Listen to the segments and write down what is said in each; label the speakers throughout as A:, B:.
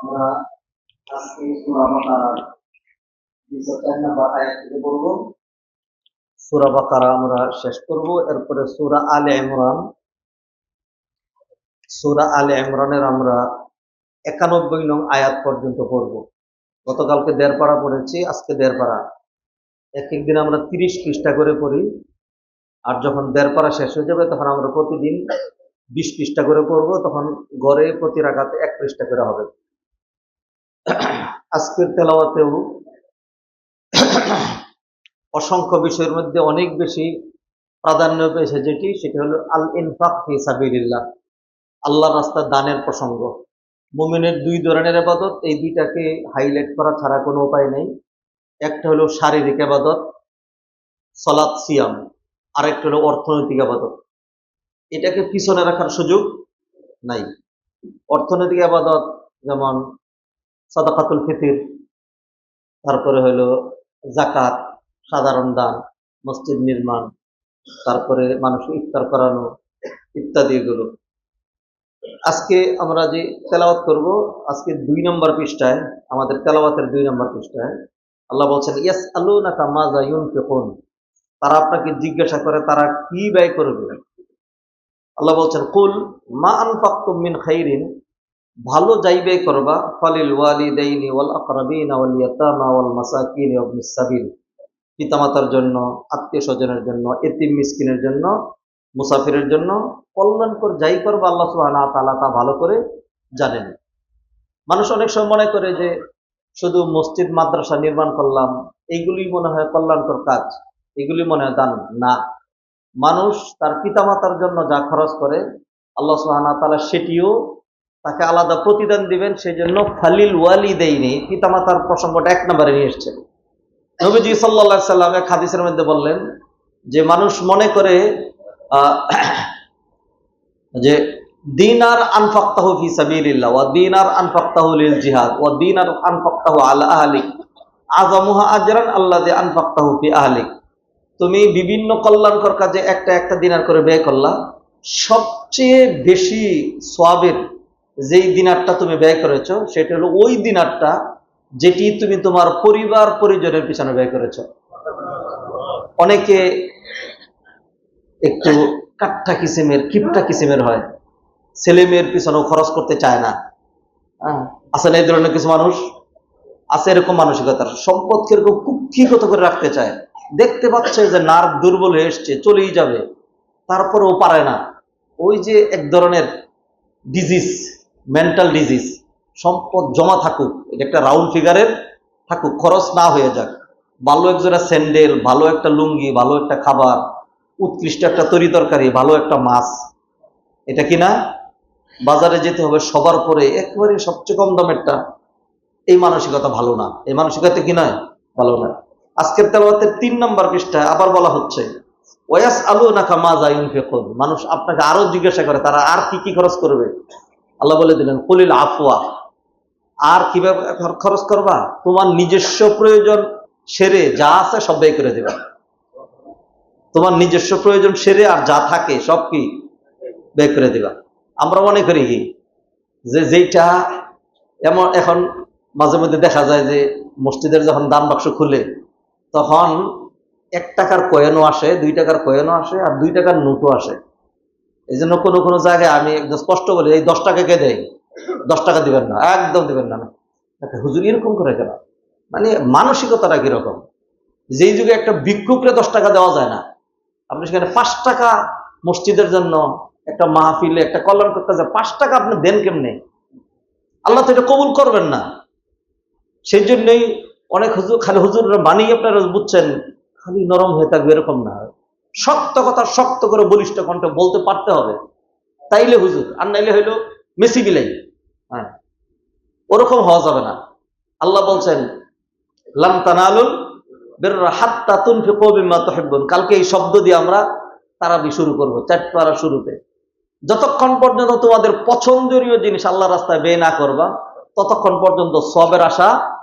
A: আমরা আজকে সূরা বাকারার 204 নম্বর আয়াত থেকে পড়ব সূরা বাকারা আমরা শেষ করব। এরপরে সূরা আলে ইমরান। সূরা আলে ইমরানের আমরা একানব্বই নং আয়াত পর্যন্ত পড়ব। গতকালকে দেড় পাড়া পড়েছি, আজকে দেড় পাড়া এক একদিন আমরা তিরিশ পৃষ্ঠা করে পড়ি, আর যখন দেড় পাড়া শেষ হয়ে যাবে, তখন আমরা প্রতিদিন বিশ পৃষ্ঠা করে পড়ব। তখন গড়ে প্রতি রাখাতে এক পৃষ্ঠা করে হবে। আজকের তেলাওয়াতেও অসংখ্য বিষয়ের মধ্যে অনেক বেশি প্রাধান্য পেয়েছে যেটি, সেটি হলো আল ইনফাক ফি সাবিলিল্লাহ আল্লাহ রাস্তার দানের প্রসঙ্গ। মুমিনের দুই ধরনের আবাদত এই দুইটাকে হাইলাইট করা ছাড়া কোনো উপায় নেই। একটা হলো শারীরিক আবাদত সলাৎ, সিয়াম। আরেকটা হলো অর্থনৈতিক আবাদত এটাকে পিছনে রাখার সুযোগ নাই। অর্থনৈতিক আবাদত যেমন সাদাকাতুল ফিতির। তারপরে হলো জাকাত সাধারণ দান, মসজিদ নির্মাণ, তারপরে মানুষকে ইফতার করানো ইত্যাদি এগুলো। আজকে আমরা যে তেলাওয়াত করব, আজকে দুই নম্বর পৃষ্ঠায়, আমাদের তেলাওয়াতের দুই নম্বর পৃষ্ঠায়, আল্লাহ বলছেন ইয়াস আলু না কামাজা ইউনফিকুন। তারা আপনাকে জিজ্ঞাসা করে, তারা কি ব্যয় করবে? আল্লাহ বলছেন, কুল মা আনফাকতুম মিন খাইরিন। ভালো যাই ব্যয় করবা ফালিল ওয়ালিদাইনি ওয়াল আকরাবিনা ওয়াল ইয়াতামা ওয়াল মাসাকিন ওয়া ইবনিস সাবিল পিতামাতার জন্য আত্মীয় স্বজনের জন্য, এতিম মিসকিনের জন্য, মুসাফিরের জন্য কল্যাণকর যাই করবা আল্লাহ সুবহানাহু তাআলা তা ভালো করে জানেন। মানুষ অনেক সময় মনে করে যে, শুধু মসজিদ, মাদ্রাসা নির্মাণ করলাম এইগুলি মনে হয় কল্যাণকর কাজ এগুলি মনে হয় দান। না। মানুষ তার পিতামাতার জন্য যা খরচ করে, আল্লাহ সুবহানাহু তাআলা সেটিও তাকে আলাদা প্রতিদান দিবেন সেই জন্য ফালিল ওয়ালি দেয়নি পিতামাতার প্রসঙ্গটা এক নম্বরে নিয়ে এসছে। নবীজি সাল্লা সাল্লাম এক হাদিসের মধ্যে বললেন যে, মানুষ মনে করে যে, দিনার আনফাক্তাহু ফি সাবিলিল্লাহ, ওয়া দিনার আনফাক্তাহু লিল জিহাদ, ওয়া দিনার আনফাক্তাহু আলা আহলিক। আযামুহা আজরান আল্লাযী আনফাক্তাহু ফি আহলিক। তুমি বিভিন্ন কল্যাণকর কাজে একটা একটা দিনার করে ব্যয় করলা। সবচেয়ে বেশি সোয়াবের যেই দিনারটা তুমি ব্যয় করেছ, সেটা হলো ওই দিনারটা যেটি তুমি তোমার পরিবার পরিজনের পিছনে ব্যয় করেছ। অনেকে একটু কাঠটা কিসিমের, কিপটা কিসিমের হয়। ছেলে মেয়ের পিছনেও খরচ করতে চায় না। না এই ধরনের কিছু মানুষ? আছে এরকম মানসিকতার। সম্পদকে এরকম কুক্ষিগত করে রাখতে চায়। দেখতে পাচ্ছে যে নার্ভ দুর্বল হয়ে এসছে, চলেই যাবে। তারপরেও পারে না। ওই যে এক ধরনের ডিজিজ মেন্টাল ডিজিজ সম্পদ জমা থাকুক, এটা একটা রাউন্ড ফিগারের থাকুক, খরচ না হয়ে যাক। ভালো একজোড়া স্যান্ডেল, ভালো একটা লুঙ্গি, ভালো একটা খাবার, উৎকৃষ্ট একটা তরি তরকারি, ভালো একটা মাছ, এটা কি না বাজারে যেতে হবে, সবার পরে একেবারে সবচেয়ে কম দামেরটা। এই মানসিকতা ভালো না। এই মানসিকতা কি নয়? ভালো না। আজকের তেলাওয়াতের তিন নম্বর পৃষ্ঠায় আবার বলা হচ্ছে ওয়াস আলু নাকা মা জাইন ফেকুন মানুষ আপনাকে আরও জিজ্ঞাসা করে, তারা আর কি কি খরচ করবে? আল্লাহ বলে দিলেন, কলিল আফওয়া। আর কীভাবে খর- খরচ করবা? তোমার নিজস্ব প্রয়োজন সেরে যা আছে সব ব্যয় করে দেবা। তোমার নিজস্ব প্রয়োজন সেরে আর যা থাকে সব কি ব্যয় করে দিবা। আমরা মনে করি কি? যে যেইটা এমন এখন মাঝে মধ্যে দেখা যায় যে মসজিদের যখন দান বাক্স খুলে, তখন এক টাকার কয়েনও আসে, দুই টাকার কয়েনও আসে, আর দুই টাকার নোটও আসে। এই জন্য কোনো কোনো জায়গায় আমি একদম স্পষ্ট বলি, এই দশ টাকা কে দেয়? দশ টাকা দিবেন না, একদম দিবেন না। হুজুর এরকম করে কেন? মানে মানসিকতাটা কীরকম? যেই যুগে একটা ভিক্ষুকরে দশ টাকা দেওয়া যায় না, আপনি সেখানে পাঁচ টাকা মসজিদের জন্য একটা মাহফিলে একটা কল্যাণ করতে যায়, পাঁচ টাকা আপনি দেন কেমনে? আল্লাহ তো এটা কবুল করবেন না। সেই জন্যই অনেক হুজুর খালি হুজুর বানিয়ে আপনারা বুঝছেন, খালি নরম হয়ে থাকবে এরকম না। শক্ত কথা শক্ত করে বলিষ্ঠ কণ্ঠে বলতে পারতে হবে। তাইলে হুজুর, আর নাইলে হইল মেসি বিলাই। হ্যাঁ। ওরকম হওয়া যাবে না। আল্লাহ বলছেন, লাম তানালুল কালকে এই শব্দ দিয়ে আমরা তারাবি শুরু করব, চারপাড়া শুরুতে। যতক্ষণ পর্যন্ত তোমাদের পছন্দনীয় জিনিস আল্লাহ রাস্তায় ব্যয় না করবা, ততক্ষণ পর্যন্ত সবের আশা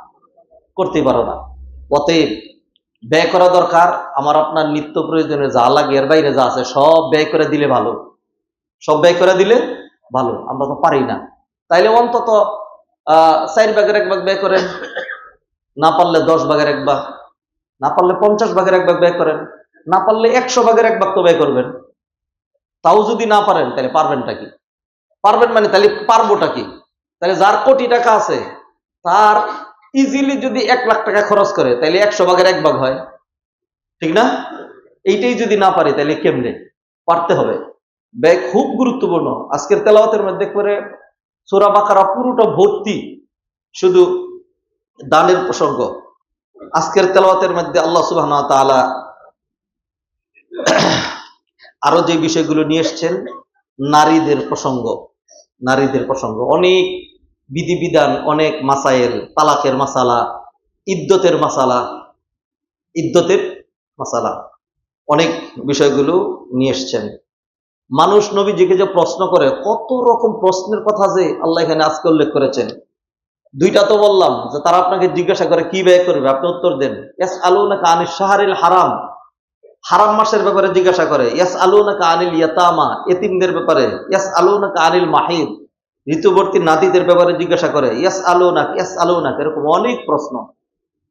A: করতে পারো না। অতএব ব্যয় করা দরকার, আমার আপনার নিত্য প্রয়োজনে যা লাগে, এর বাইরে যা আছে সব ব্যয় করে দিলে ভালো। সব ব্যয় করে দিলে ভালো, আমরা তো পারি না। তাইলে অন্তত চার ভাগের এক ভাগ ব্যয় করেন, না পারলে দশ ভাগের এক ভাগ, না পারলে পঞ্চাশ ভাগের এক ভাগ ব্যয় করেন, না পারলে একশো ভাগের এক ভাগ তো ব্যয় করবেন। তাও যদি না পারেন তাহলে পারবেনটা কি? পারবেন মানে তাহলে পারবোটা কি? তাহলে যার কোটি টাকা আছে, তার ইজিলি যদি এক লাখ টাকা খরচ করে তাহলে একশো ভাগের এক ভাগ হয়। ঠিক না? এইটাই যদি না পারি তাহলে কেমনে? পারতে হবে। ব্যয় খুব গুরুত্বপূর্ণ। আজকের তেলাওয়াতের মধ্যে করে সোরা বাকারা পুরোটা ভর্তি, শুধু দানের প্রসঙ্গ। আজকের তেলাওয়াতের মধ্যে আল্লাহ সুবাহ তাআলা আরও যে বিষয়গুলো নিয়ে এসছেন, নারীদের প্রসঙ্গ। নারীদের প্রসঙ্গ। অনেক বিধিবিধান অনেক মাসাইল তালাকের মাসালা, ইদ্যতের মাসালা ইদ্যতের মাসালা, অনেক বিষয়গুলো নিয়ে এসছেন। মানুষ নবীজিকে যে প্রশ্ন করে, কত রকম প্রশ্নের কথা যে আল্লাহ এখানে আজকে উল্লেখ করেছেন। দুইটা তো বললাম, যে তারা আপনাকে জিজ্ঞাসা করে, কি ব্যয় করবে? আপনি উত্তর দেন ইয়াস আলু না কানি শাহরিল হারাম। হারাম মাসের ব্যাপারে জিজ্ঞাসা করে ইয়াস আলু না কানিল ইয়াতামা, এতিমদের ব্যাপারে ইয়াস আলু না কানিল মাহিদ। ঋতুবর্তী নাতিদের ব্যাপারে জিজ্ঞাসা করে, ইয়াস আলু না ইয়াস আলু না এরকম অনেক প্রশ্ন।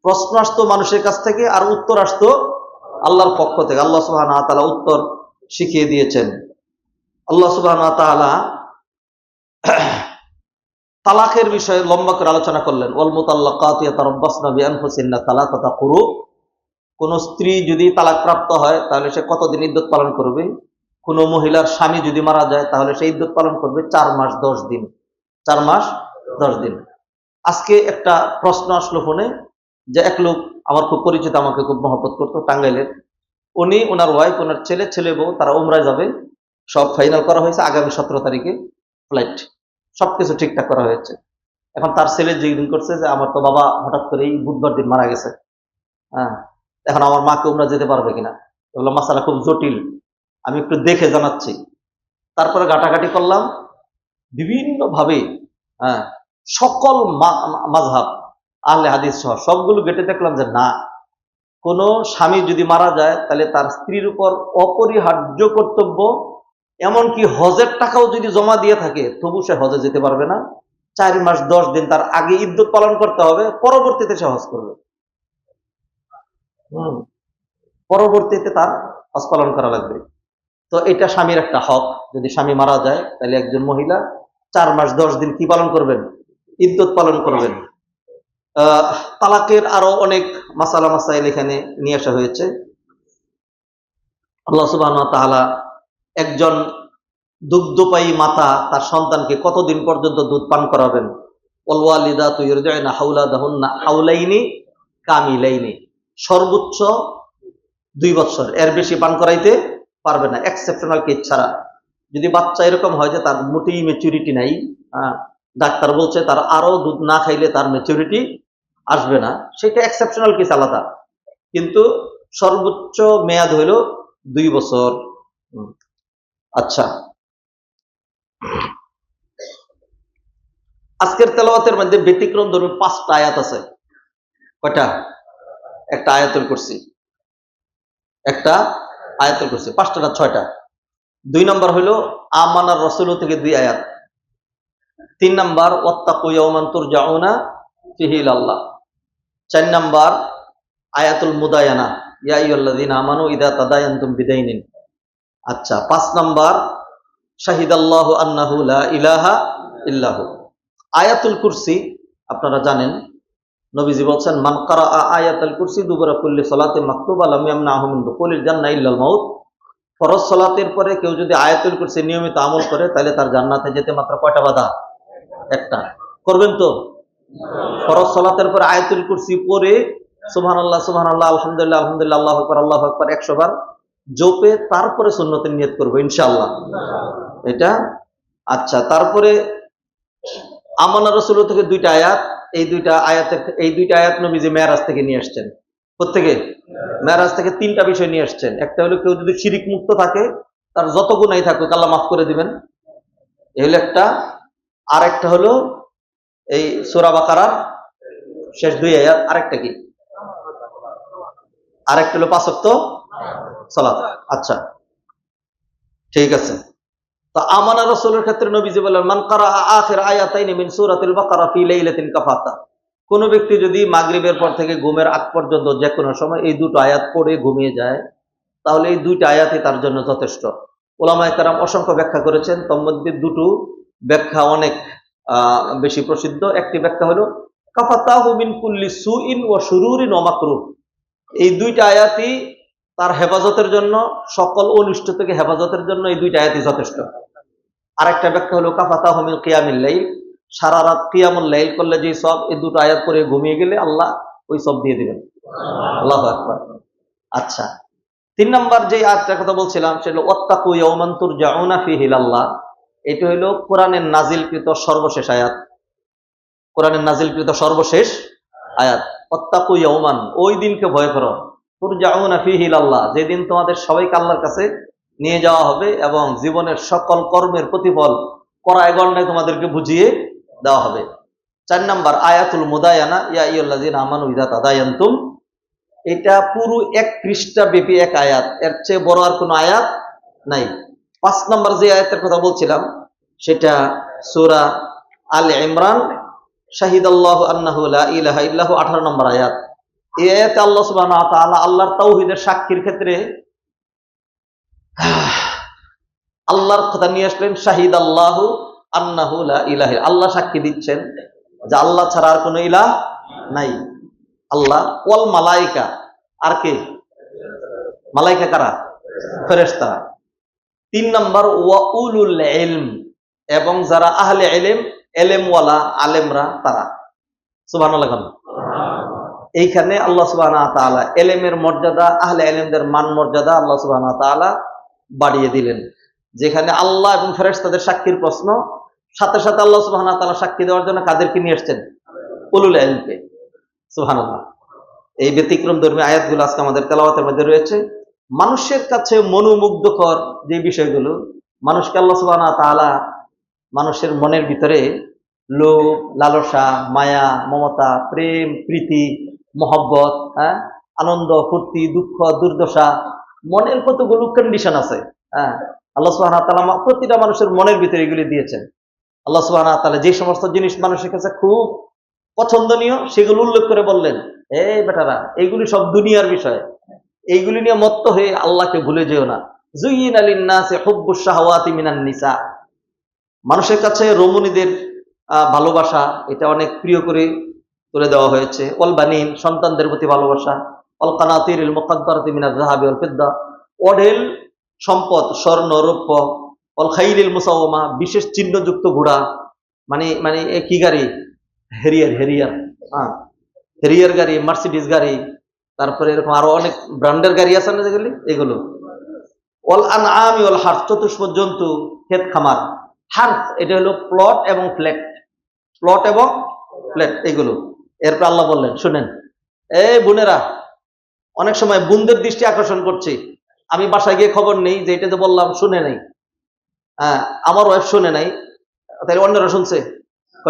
A: প্রশ্ন আসতো মানুষের কাছ থেকে আর উত্তর আসতো আল্লাহর পক্ষ থেকে। আল্লাহ সুবাহ তাআলা উত্তর শিখিয়ে দিয়েছেন। আল্লাহ সুবাহ তাআলা তালাকের বিষয়ে লম্বা করে আলোচনা করলেন। কোন স্ত্রী যদি তালাক প্রাপ্ত হয়, তাহলে সে কতদিন ইদ্যত পালন করবে? কোন মহিলার স্বামী যদি মারা যায়, তাহলে সে ইদ্যত পালন করবে চার মাস দশ দিন। চার মাস দশ দিন। আজকে একটা প্রশ্ন আসলো ফোনে, যে এক লোক আমার খুব পরিচিত, আমাকে খুব মহব্বত করতো, টাঙ্গাইলের। উনি, ওনার ওয়াইফ ওনার ছেলে ছেলে বউ, তারা উমরায় যাবে। সব ফাইনাল করা হয়েছে আগামী সতেরো তারিখে ফ্লাইট সবকিছু ঠিকঠাক করা হয়েছে। এখন তার ছেলে জিজ্ঞেস করছে, যে আমার তো বাবা হঠাৎ করেই বুধবার দিন মারা গেছে। হ্যাঁ এখন আমার মাকে উমরা যেতে পারবে কিনা? এগুলো মাসালা খুব জটিল। আমি একটু দেখে জানাচ্ছি। তারপরে ঘাটাঘাটি করলাম। বিভিন্ন ভাবে হ্যাঁ সকল মা- মাযহাব, আহলে হাদিস সহ সবগুলো গেটে দেখলাম যে না, কোনো স্বামী যদি মারা যায়, তাহলে তার স্ত্রীর উপর অপরিহার্য কর্তব্য, এমনকি হজের টাকাও যদি জমা দিয়ে থাকে, তবু সে হজে যেতে পারবে না। চার মাস, দশ দিন তার আগে ইদ্যুৎ পালন করতে হবে, পরবর্তীতে সে হজ করবে। পরবর্তীতে তার হজ পালন করা লাগবে। তো এটা স্বামীর একটা হক। যদি স্বামী মারা যায়, তাহলে একজন মহিলা চার মাস, দশ দিন কি পালন করবেন? ইদ্যুৎ পালন করবেন। তালাকের আরও অনেক মাসালা মাসাইল এখানে নিয়ে আসা হয়েছে। আল্লাহ সুবাহ একজন দুগ্ধপায়ী মাতা তার সন্তানকে কতদিন পর্যন্ত দুধ পান করাবেন? অলওয়ালিদা তুইরজাইনা হাউলা দাহুন্না হাউলাইনি কামিলাইনি। সর্বোচ্চ দুই বছর। এর বেশি পান করাইতে পারবে না এক্সেপশনাল কেস ছাড়া। যদি বাচ্চা এরকম হয় যে তার মোটেই মেচুরিটি নাই ডাক্তার বলছে তার আরও দুধ না খাইলে তার মেচুরিটি আসবে না, সেটা এক্সেপশনাল কেস আলাদা। কিন্তু সর্বোচ্চ মেয়াদ হইল দুই বছর। আচ্ছা। আজকের তেলাওয়াতের মধ্যে ব্যতিক্রম ধরুন পাঁচটা আয়াত আছে। কয়টা? একটা আয়াতুল করছি একটা আয়াতুল করছি পাঁচটা না ছয়টা। দুই নম্বর হইল, আমানার রসুল থেকে দুই আয়াত। তিন নম্বর ওত্তাকু ইয়াউমান তুরজাউনা ফিহিল আল্লাহ চার নম্বর, আয়াতুল মুদায়ানা, ইয়া আইয়ুহাল্লাযীনা আমানু ইদা তাদায়ানতুম বিদাইনিন। আচ্ছা পাঁচ নম্বর, শাহিদাল্লাহু আন্নাহু লা ইলাহা ইল্লাহু। আয়াতুল কুরসি, আপনারা জানেন নবীজি বলছেন, মান কারা আয়াতুল কুরসি দুবরা কুল্লি সালাতে মাকতুবা লাম ইয়ামনাহু মিন দুখুলিল জান্নাহ ইল্লাল মাউত। ফরজ পরে কেউ যদি আয়াতুল কুরসি নিয়মিত আমল করে, তাহলে তার জান্নাতে যেতে মাত্র কয়টা বাধা? একটা। করবেন তো? ফরজ সালাতের পরে আয়াতুল কুরসি পরে সুবহানাল্লাহ সুবহানাল্লাহ, আলহামদুলিল্লাহ আলহামদুলিল্লাহ, আল্লাহু আকবার আল্লাহু আকবার 100 বার জোপে তারপরে সুন্নতের নিয়ত করব, ইনশাআল্লাহ। এটা? আচ্ছা তারপরে আমানা রসুল থেকে দুইটা আয়াত এই দুইটা আয়াতের, এই দুইটা আয়াত নবীজি মেয়ারাজ থেকে নিয়ে আসছেন। প্রত্যেকে? মেয়ারাজ থেকে তিনটা বিষয় নিয়ে আসছেন। একটা হলো কেউ যদি শিরিক মুক্ত থাকে, তার যত গুণাই থাকুক, আল্লাহ মাফ করে দিবেন। এই হলো একটা। আর একটা হলো এই সোরা বাকারার শেষ দুই আয়াত। আরেকটা কি? আরেকটা হলো পাঁচক্ত সালাত। আচ্ছা ঠিক আছে। তো আমানা রসুলের ক্ষেত্রে নবীজি বললেন মান কারা আখির সূরাতিল বাকারা ফি কাফাতা। কোন ব্যক্তি যদি মাগরিবের পর থেকে ঘুমের আগ পর্যন্ত যে কোনো সময় এই দুটো আয়াত পড়ে ঘুমিয়ে যায়, তাহলে এই দুইটা আয়াতই তার জন্য যথেষ্ট। অসংখ্য ব্যাখ্যা করেছেন তোর মধ্যে দুটো ব্যাখ্যা অনেক বেশি প্রসিদ্ধ। একটি ব্যাখ্যা হলো, কাফাতাহু মিন কুল্লি সুইন ও শুরুরিন ও এই দুইটা আয়াতই তার হেফাজতের জন্য, সকল অনিষ্ট থেকে হেফাজতের জন্য এই দুইটা আয়াতই যথেষ্ট। আরেকটা ব্যাখ্যা হলো কাফাতা হমিল কিয়ামিল লাইল। সারা রাত কিয়ামুল লাইল করলে যে সব, এই দুটো আয়াত করে ঘুমিয়ে গেলে আল্লাহ ওই সব দিয়ে দিবেন। আল্লাহ আকবার। আচ্ছা তিন নম্বর যে আয়াতটার কথা বলছিলাম, সেটা ওয়াত্তাকু ইয়াওমান তুরজাউনা ফিহি ইলাল্লাহ এটা হলো কোরআনের নাজিলকৃত সর্বশেষ আয়াত। কোরআনের নাজিলকৃত সর্বশেষ আয়াত। ওয়াত্তাকু ইয়াওমান ওই দিনকে ভয় করো। তুরজাউনা ফিহি ইলাল্লাহ যেদিন তোমাদের সবাইকে আল্লাহর কাছে নিয়ে যাওয়া হবে এবং জীবনের সকল কর্মের প্রতিফল করায় গণনায় তোমাদেরকে বুঝিয়ে দেওয়া হবে। চার নাম্বার, আয়াতুল মুদায়ানা, ইয়া ইয়ুল্লাযিন আমানু ইদা তাদায়ান্তুম। এটা পুরো এক পৃষ্ঠা ব্যাপী এক আয়াত, এর চেয়ে বড় আর কোনো আয়াত নাই। পাঁচ নম্বর যে আয়াতের কথা বলছিলাম, সেটা সূরা আল ইমরান শাহিদ আল্লাহ আন্নাহু ইলাহা ইল্লাহু 18 নম্বর আয়াত। এই আয়াতে আল্লাহ তাআলা আল্লাহর তাওহীদের সাক্ষীর ক্ষেত্রে আল্লাহর কথা নিয়ে আসলেন শাহিদ আল্লাহ আন্নাহু লা আল্লাহ সাক্ষী দিচ্ছেন যে আল্লাহ ছাড়া আর কোনো ইলাহ নাই। আল্লাহ ওয়াল মালাইকা, আর কে? মালাইকা কারা? ফেরেশতা তিন নম্বর, ওয়া উলুল ইলম, এবং যারা আহলে এলেম এলেমওয়ালা আলেমরা তারা। খান। এইখানে আল্লাহ তাআলা এলেমের মর্যাদা, আহলে এলেমদের মান মর্যাদা আল্লাহ তাআলা বাড়িয়ে দিলেন। যেখানে আল্লাহ এবং ফেরেশতাদের সাক্ষীর প্রশ্ন, সাথে সাথে আল্লাহ সুবহানাহু ওয়া তাআলা সাক্ষী দেওয়ার জন্য কাদেরকে নিয়ে এসেছেন উলুল ইলমকে। সুবহানাল্লাহ। এই ব্যতিক্রম ধর্মী আয়াতগুলো আজকে আমাদের তেলাওয়াতের মধ্যে রয়েছে। মানুষের কাছে মনোমুগ্ধকর যে বিষয়গুলো, মানুষকে আল্লাহ সুবহানাহু ওয়া তাআলা মানুষের মনের ভিতরে লোভ, লালসা, মায়া, মমতা, প্রেম, প্রীতি, মহব্বত হ্যাঁ? আনন্দ, ফুর্তি, দুঃখ, দুর্দশা মনের কতগুলো কন্ডিশন আছে হ্যাঁ? আল্লাহ ওয়া প্রতিটা মানুষের মনের ভিতরে এগুলি দিয়েছেন। আল্লাহ ওয়া যে সমস্ত জিনিস মানুষের কাছে খুব পছন্দনীয়, সেগুলো উল্লেখ করে বললেন, এই বেটারা এইগুলি সব দুনিয়ার বিষয়। এইগুলি নিয়ে মত্ত হয়ে আল্লাহকে ভুলে যেও না। জুইন আলিন নাসে হুব্বুস শাহওয়াতি মিনান নিসা। মানুষের কাছে রমণীদের ভালোবাসা, এটা অনেক প্রিয় করে তুলে দেওয়া হয়েছে। অল বানিন সন্তানদের প্রতি ভালোবাসা। অল কানাতির যাহাবি ওয়াল ফিদ্দা। অঢেল সম্পদ, স্বর্ণ, রৌপ্য, অল খাইলিল মুসাওমা বিশেষ চিহ্নযুক্ত ঘোড়া মানে মানে কি গাড়ি? হেরিয়ার হেরিয়ার হ্যাঁ হেরিয়ার গাড়ি মার্সিডিজ গাড়ি, তারপরে এরকম আরও অনেক ব্র্যান্ডের গাড়ি আছে না যেগুলি? এগুলো। অল আন আমি অল হার্স চতুষ্প জন্তু, ক্ষেত খামার। হার্স এটা হলো প্লট এবং ফ্ল্যাট। প্লট এবং ফ্ল্যাট, এগুলো। এরপর আল্লাহ বললেন, শুনেন এই বোনেরা অনেক সময় বোনদের দৃষ্টি আকর্ষণ করছে। আমি বাসায় গিয়ে খবর নেই যে এটা যে বললাম, শুনে নাই। হ্যাঁ আমার ওয়াইফ শুনে নাই। তাই অন্যরা শুনছে।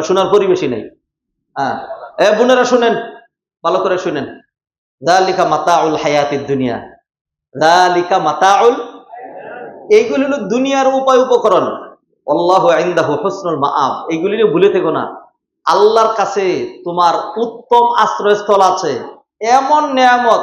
A: শোনার পরিবেশই নেই। হ্যাঁ বোনেরা শুনেন, ভালো করে শুনেন। জালিকা মাতাউল হায়াতির দুনিয়া। জালিকা মাতাউল, এইগুলি হলো দুনিয়ার উপায় উপকরণ। আল্লাহ আইন্দাহু হুসনুল মাআব। এইগুলি ভুলে থেকো না। আল্লাহর কাছে তোমার উত্তম আশ্রয়স্থল আছে। এমন নিয়ামত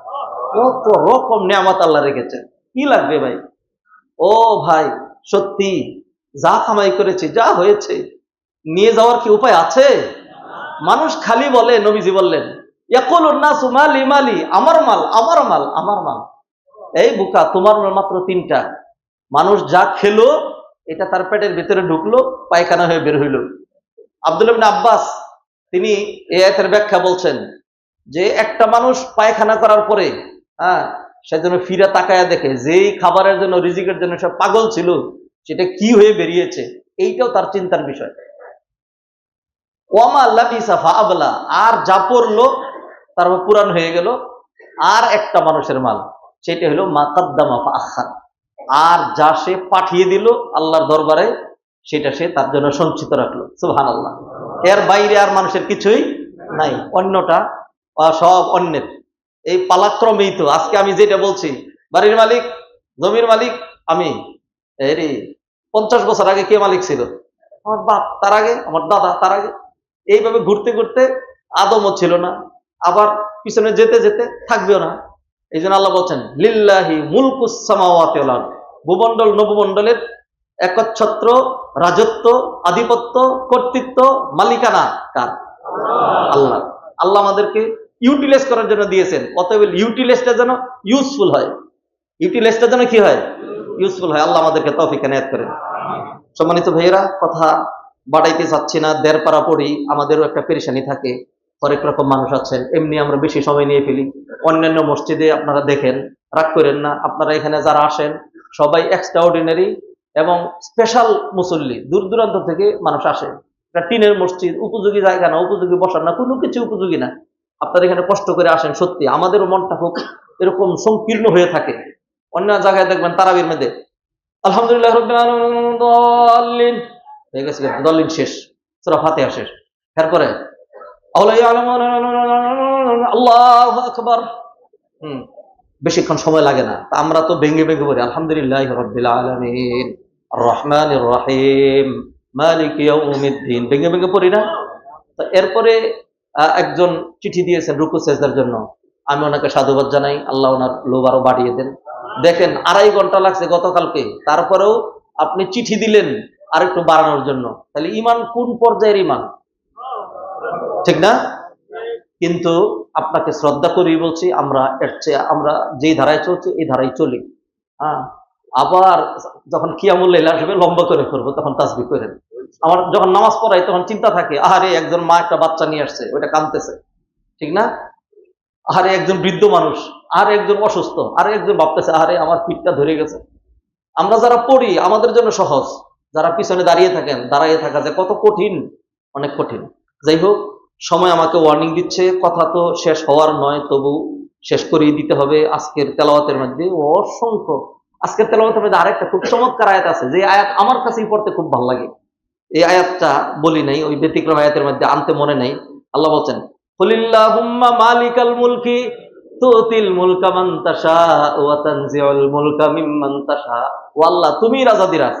A: কত রকম নিয়ামত আল্লাহ রেখেছেন। কি লাগবে ভাই? ও ভাই, সত্যি, যা কামাই করেছে, যা হয়েছে, নিয়ে যাওয়ার কি উপায় আছে? মানুষ খালি বলে, নবীজি বললেন আমার মাল আমার মাল আমার মাল। এই বুকা, তোমার মাল মাত্র তিনটা। মানুষ যা খেলো, এটা তার পেটের ভিতরে ঢুকলো, পায়খানা হয়ে বের হইল। আব্দুল আব্বাস, তিনি আয়াতের ব্যাখ্যা বলছেন যে, একটা মানুষ পায়খানা করার পরে হ্যাঁ সেজন্য ফিরে তাকায়া দেখে, যেই খাবারের জন্য, রিজিকের জন্য সব পাগল ছিল, সেটা কি হয়ে বেরিয়েছে, এইটাও তার চিন্তার বিষয়। ওয়ামা আল্লাহ বিসাফা আবলা আর যা পড়ল তারপর পুরান হয়ে গেল, আর একটা মানুষের মাল, সেটা হলো মাকাদ্দামা আর যা সে পাঠিয়ে দিল আল্লাহর দরবারে, সেটা সে তার জন্য সঞ্চিত রাখল সুহান আল্লাহ এর বাইরে আর মানুষের কিছুই নাই, অন্যটা সব অন্যের। এই পালাক্রমেই তো, আজকে আমি যেটা বলছি, বাড়ির মালিক, জমির মালিক, আমি। এরি পঞ্চাশ বছর আগে কে মালিক ছিল? আমার বাপ, তার আগে, আমার দাদা, তার আগে। এইভাবে ঘুরতে ঘুরতে আদমও ছিল না, আবার পিছনে যেতে যেতে থাকবেও না। এই জন্য আল্লাহ বলছেন, লিল্লাহি মুলকুসামাওয়াতি। ভূমণ্ডল, নবমণ্ডলের একচ্ছত্র রাজত্ব, আধিপত্য, কর্তৃত্ব, মালিকানা কার? আল্লাহ। আল্লাহ আমাদেরকে ইউটিলাইজ করার জন্য দিয়েছেন। অতএব ইউটিলাইজটা যেন ইউজফুল হয়। ইউটিলাইজটা যেন কি হয়? ইউজফুল হয়। আল্লাহ আমাদেরকে তৌফিক এনায়েত করেন। সম্মানিত ভাইয়েরা, কথা বাড়াইতে চাচ্ছি না। দেড় পাড়া পড়ি আমাদেরও একটা পেরেশানি থাকে। হরেক রকম মানুষ আছেন। এমনি আমরা বেশি সময় নিয়ে ফেলি। অন্যান্য মসজিদে আপনারা দেখেন, রাগ করেন না। আপনারা এখানে যারা আসেন, সবাই এক্সট্রা অর্ডিনারি এবং স্পেশাল মুসল্লি। দূর দূরান্ত থেকে মানুষ আসে। টিনের মসজিদ, উপযোগী জায়গা না, উপযোগী বসার না, কোনো কিছু উপযোগী না। আপনারা এখানে কষ্ট করে আসেন, সত্যি। আমাদেরও মনটা খুব এরকম সংকীর্ণ হয়ে থাকে। অন্য জায়গায় দেখবেন তারাবির মধ্যে, আলহামদুলিল্লাহ হয়ে গেছে দলিন শেষ, সূরা ফাতিহা শেষ। এরপরে আল্লাহু আকবার। হুম, বেশিক্ষণ সময় লাগে না। তা আমরা তো ভেঙে ভেঙে পড়ি, আলহামদুলিল্লাহ রাব্বিল আলামিন আর রহমানির রহিম, মালিক ভেঙে ভেঙে পড়ি না। তো এরপরে একজন চিঠি দিয়েছেন রুকু সেজদার জন্য। আমি ওনাকে সাধুবাদ জানাই, আল্লাহ ওনার লোভ আরও বাড়িয়ে দেন। দেখেন, আড়াই ঘণ্টা লাগছে গতকালকে। তারপরেও আপনি চিঠি দিলেন আর একটু বাড়ানোর জন্য। তাহলে ইমান কোন পর্যায়ের ইমান ঠিক না? কিন্তু আপনাকে শ্রদ্ধা করি বলছি, আমরা এর চেয়ে, আমরা যেই ধারায় চলছি, এই ধারায় চলি। হ্যাঁ? আবার যখন কিয়ামুল লাইল আসবে, লম্বা করে করব, তখন তাসবি করেন। আমার যখন নামাজ পড়াই, তখন চিন্তা থাকে, আহারে, একজন মা একটা বাচ্চা নিয়ে আসছে, ওইটা কাঁদতেছে। ঠিক না? আরে একজন বৃদ্ধ মানুষ আর একজন অসুস্থ আর একজন ভাবতেছে আরে আমার পিঠটা ধরে গেছে। আমরা যারা পড়ি, আমাদের জন্য সহজ। যারা পিছনে দাঁড়িয়ে থাকেন দাঁড়িয়ে থাকা যে কত কঠিন, অনেক কঠিন। যাই হোক, সময় আমাকে ওয়ার্নিং দিচ্ছে, কথা তো শেষ হওয়ার নয়, তবু শেষ করিয়ে দিতে হবে আজকের তেলাওয়াতের মধ্যে। অসংখ্য। আজকের তেলাওয়াতের মধ্যে আরেকটা খুব চমৎকার আয়াত আছে, যে আয়াত আমার কাছেই পড়তে খুব ভালো লাগে। এই আয়াতটা বলি নাই, ওই ব্যতিক্রম আয়াতের মধ্যে আনতে মনে নাই। আল্লাহ বলছেন তুমি রাজাদিরাজ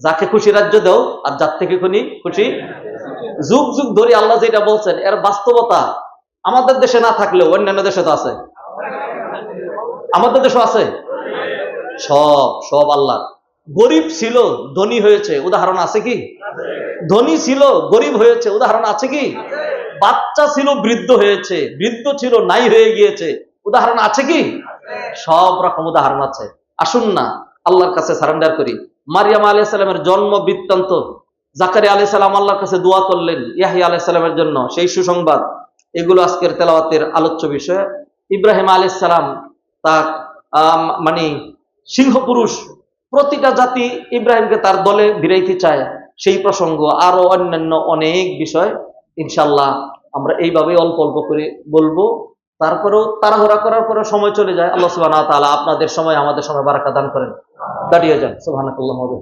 A: যাকে খুশি রাজ্য দাও, আর যার থেকে খুনি খুশি যুগ যুগ ধরে আল্লাহ যেটা বলছেন, এর বাস্তবতা আমাদের দেশে না থাকলেও অন্যান্য দেশে তো আছে। আমাদের দেশও আছে? সব সব আল্লাহ গরিব ছিল ধনী হয়েছে উদাহরণ আছে কি? ধনী ছিল গরিব হয়েছে উদাহরণ আছে কি? বাচ্চা ছিল বৃদ্ধ হয়েছে বৃদ্ধ ছিল নাই হয়ে গিয়েছে উদাহরণ আছে কি? সব রকম উদাহরণ আছে। আসুন না আল্লাহর কাছে সারেন্ডার করি। মারিয়াম আলাইহিস সালামের জন্ম বৃত্তান্ত। জাকারিয়া আলাইহিস সালাম আল্লাহর কাছে দোয়া করলেন ইয়াহিয়া আলাইহিস সালামের জন্য। সেই সুসংবাদ এগুলো আজকের তেলাওয়াতের আলোচ্য বিষয়। ইব্রাহিম আলাইহিস সালাম তার আম, মানে সিংহ পুরুষ প্রতিটা জাতি ইব্রাহিমকে তার দলে বিরাইতে চায়। সেই প্রসঙ্গ আরও অন্যান্য অনেক বিষয়। ইনশাল্লাহ আমরা এইভাবে অল্প অল্প করে বলব। তারপরেও তাড়াহুড়া করার পরে সময় চলে যায়। আল্লাহ সুবাহ আপনাদের সময় আমাদের সময় বারাকা দান করেন। দাঁড়িয়ে যান। বিহামদিহি।